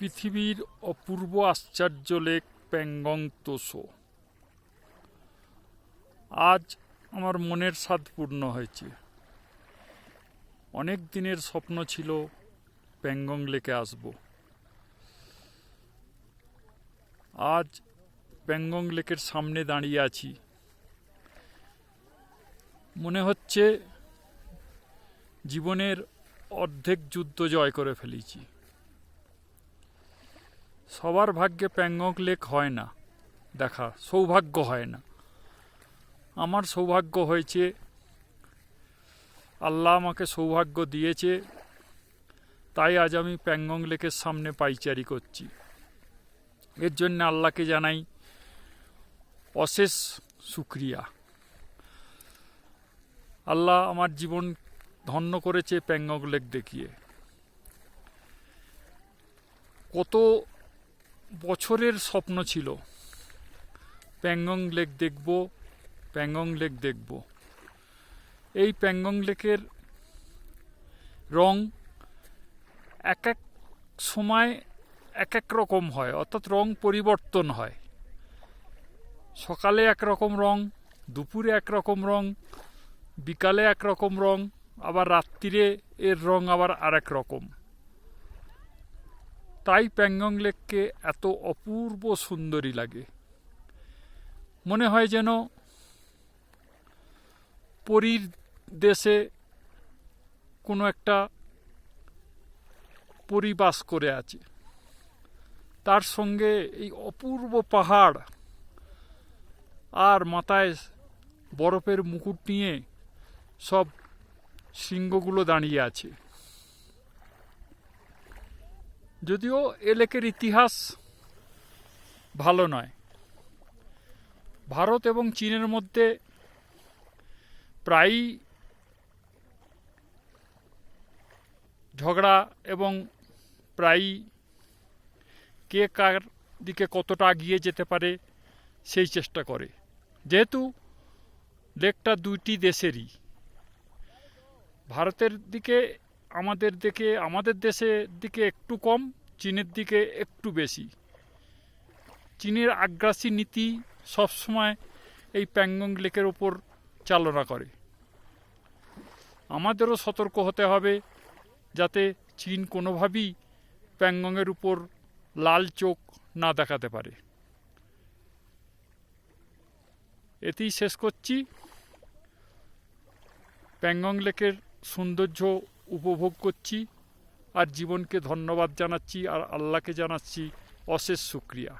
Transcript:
পৃথিবীর অপূর্ব আশ্চর্য লেক প্যাংগং তোষো আজ আমার মনের স্বাদ পূর্ণ হয়েছে। অনেক দিনের স্বপ্ন ছিল প্যাংগং লেকে আসব। আজ প্যাংগং লেকের সামনে দাঁড়িয়ে আছি। মনে হচ্ছে জীবনের অর্ধেক যুদ্ধ জয় করে ফেলেছি। সবার ভাগ্যে প্যাংগং লেক হয় না। দেখা, সৌভাগ্য হয় না। আমার সৌভাগ্য হয়েছে, আল্লাহ আমাকে সৌভাগ্য দিয়েছে, তাই আজ আমি প্যাংগং লেকের সামনে পাইচারি করছি। এর জন্য আল্লাহকে জানাই অশেষ সুক্রিয়া আল্লাহ আমার জীবন ধন্য করেছে প্যাংগং লেক দেখিয়ে। কত বছরের স্বপ্ন ছিল। প্যাংগং লেক দেখব, প্যাংগং লেক দেখব। এই প্যাংগং লেকের রং এক এক সময় এক এক রকম হয়, অর্থাৎ রং পরিবর্তন হয়। সকালে একরকম রং, দুপুরে একরকম রং, বিকালে একরকম রং, আবার রাত্রিরে এর রং আবার আরেক রকম। তাই প্যাংগং লেককে এত অপূর্ব সুন্দরী লাগে। মনে হয় যেন পরীর দেশে কোনো একটা পরিবাস করে আছে। তার সঙ্গে এই অপূর্ব পাহাড় আর মাথায় বরফের মুকুট নিয়ে সব সিংহগুলো দাঁড়িয়ে আছে। যদিও এ লেকের ইতিহাস ভালো নয়। ভারত এবং চীনের মধ্যে প্রায়ই ঝগড়া এবং প্রায়ই কে কার দিকে কতটা এগিয়ে যেতে পারে সেই চেষ্টা করে। যেহেতু লেকটা দুইটি দেশেরই, ভারতের দিকে আমাদের দিকে, আমাদের দেশের দিকে একটু কম চীনের দিকে একটু বেশি। চীনের আগ্রাসী নীতি সবসময় এই প্যাংগং লেকের ওপর চালনা করে। আমাদেরও সতর্ক হতে হবে যাতে চীন কোনোভাবেই প্যাংগংয়ের উপর লাল চোখ না দেখাতে পারে। এতেই শেষ করছি। প্যাংগং লেকের সৌন্দর্য উপভোগ করছি। আর জীবনকে ধন্যবাদ জানাচ্ছি আর আল্লাহকে জানাচ্ছি অশেষ শুক্রিয়া।